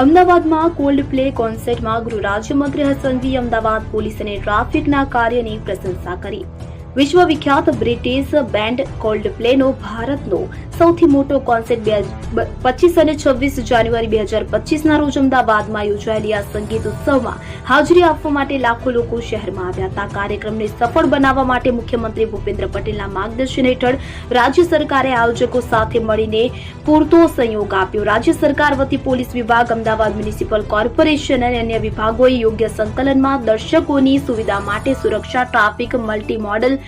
અમદાવાદમાં cold play કોન્સર્ટમાં ગૃહ રાજ્યમંત્રી હસનવી અમદાવાદ પોલીસ અને ટ્રાફિકના કાર્યની પ્રશંસા કરી. વિશ્વ વિખ્યાત બ્રિટિશ બેન્ડ કોલ્ડ પ્લેનો ભારતનો સૌથી મોટો કોન્સર્ટ બે પચીસ અને છવ્વીસ જાન્યુઆરી બે હજાર પચીસના રોજ અમદાવાદમાં યોજાયેલી આ સંગીત ઉત્સવમાં હાજરી આપવા માટે લાખો લોકો શહેરમાં આવ્યા હતા. કાર્યક્રમને સફળ બનાવવા માટે મુખ્યમંત્રી ભૂપેન્દ્ર પટેલના માર્ગદર્શન હેઠળ રાજ્ય સરકારે આયોજકો સાથે મળીને પૂરતો સહયોગ આપ્યો. રાજ્ય સરકાર વતી પોલીસ વિભાગ, અમદાવાદ મ્યુનિસિપલ કોર્પોરેશન અને અન્ય વિભાગોએ યોગ્ય સંકલનમાં દર્શકોની સુવિધા માટે સુરક્ષા, ટ્રાફિક, મલ્ટી મોડલ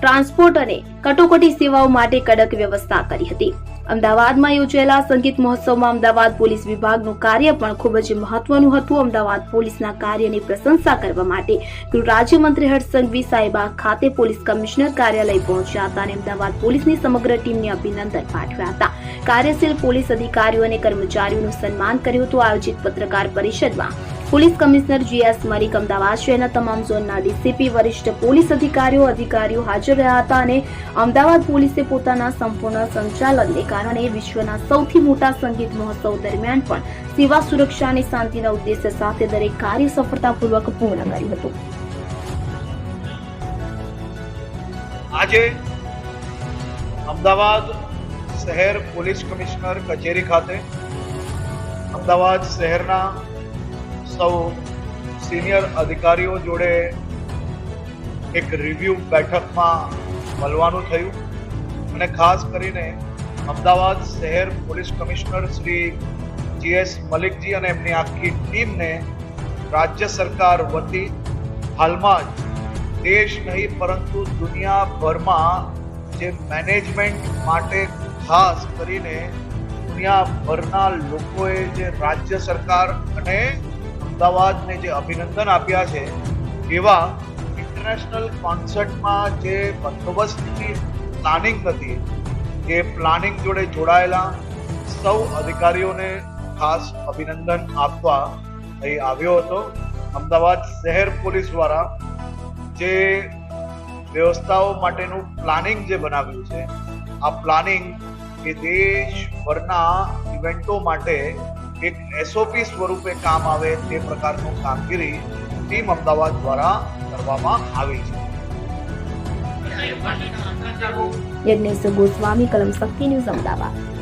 ટ્રાન્સપોર્ટ અને કટોકટી સેવાઓ માટે કડક વ્યવસ્થા કરી હતી. અમદાવાદમાં યોજાયેલા સંગીત મહોત્સવમાં અમદાવાદ પોલીસ વિભાગનું કાર્ય પણ ખૂબ જ મહત્વનું હતું. અમદાવાદ પોલીસના કાર્યની પ્રશંસા કરવા માટે ગૃહ રાજ્યમંત્રી હર્ષ સંઘવી સાહેબા ખાતે પોલીસ કમિશનર કાર્યાલય પહોંચ્યા હતા અને અમદાવાદ પોલીસની સમગ્ર ટીમને અભિનંદન પાઠવ્યા હતા. કાર્યશીલ પોલીસ અધિકારીઓ અને કર્મચારીઓનું સન્માન કર્યું હતું. આયોજિત પત્રકાર પરિષદમાં police commissioner GS Malik Ahmedabad શહેરના તમામ ઝોનના ડીસીપી, વરિષ્ઠ પોલીસ અધિકારીઓ અધિકારીઓ હાજર રહ્યા હતા અને અમદાવાદ પોલીસે પોતાના સંપૂર્ણ સંચાલનને કારણે વિશ્વના સૌથી મોટા સંગીત મહોત્સવ દરમિયાન પણ સેવા સુરક્ષા અને શાંતિના ઉદ્દેશ્ય સાથે દરેક કાર્ય સફળતાપૂર્વક પૂર્ણ કર્યું હતું. આજે અમદાવાદ શહેર પોલીસ કમિશનર કચેરી ખાતે અમદાવાદ શહેરના સૌ સિનિયર અધિકારીઓ જોડે એક રિવ્યુ બેઠકમાં મળવાનું થયું. અને ખાસ કરીને અમદાવાદ શહેર police commissioner Shri G S Malik ji અને એમની આખી ટીમને રાજ્ય સરકાર વતી હાલમાં જ દેશ નહીં, પરંતુ દુનિયાભરમાં જે મેનેજમેન્ટ માટે ખાસ કરીને દુનિયાભરના લોકોએ જે રાજ્ય સરકાર અને અમદાવાદને જે અભિનંદન આપ્યા છે, એવા ઇન્ટરનેશનલ કોન્સર્ટમાં જે બંદોબસ્તની પ્લાનિંગ હતી, એ પ્લાનિંગ જોડે જોડાયેલા સૌ અધિકારીઓને ખાસ અભિનંદન આપવા અહીં આવ્યો હતો. અમદાવાદ શહેર પોલીસ દ્વારા જે વ્યવસ્થાઓ માટેનું પ્લાનિંગ જે બનાવ્યું છે, આ પ્લાનિંગ એ દેશભરના ઇવેન્ટો માટે એક એસઓપી સ્વરૂપે કામ આવે તે પ્રકારનું કામગીરી ટીમ અમદાવાદ દ્વારા કરવામાં આવી છે. યજ્ઞેશ ગોસ્વામી, કલમ શક્તિ ન્યૂઝ અમદાવાદ.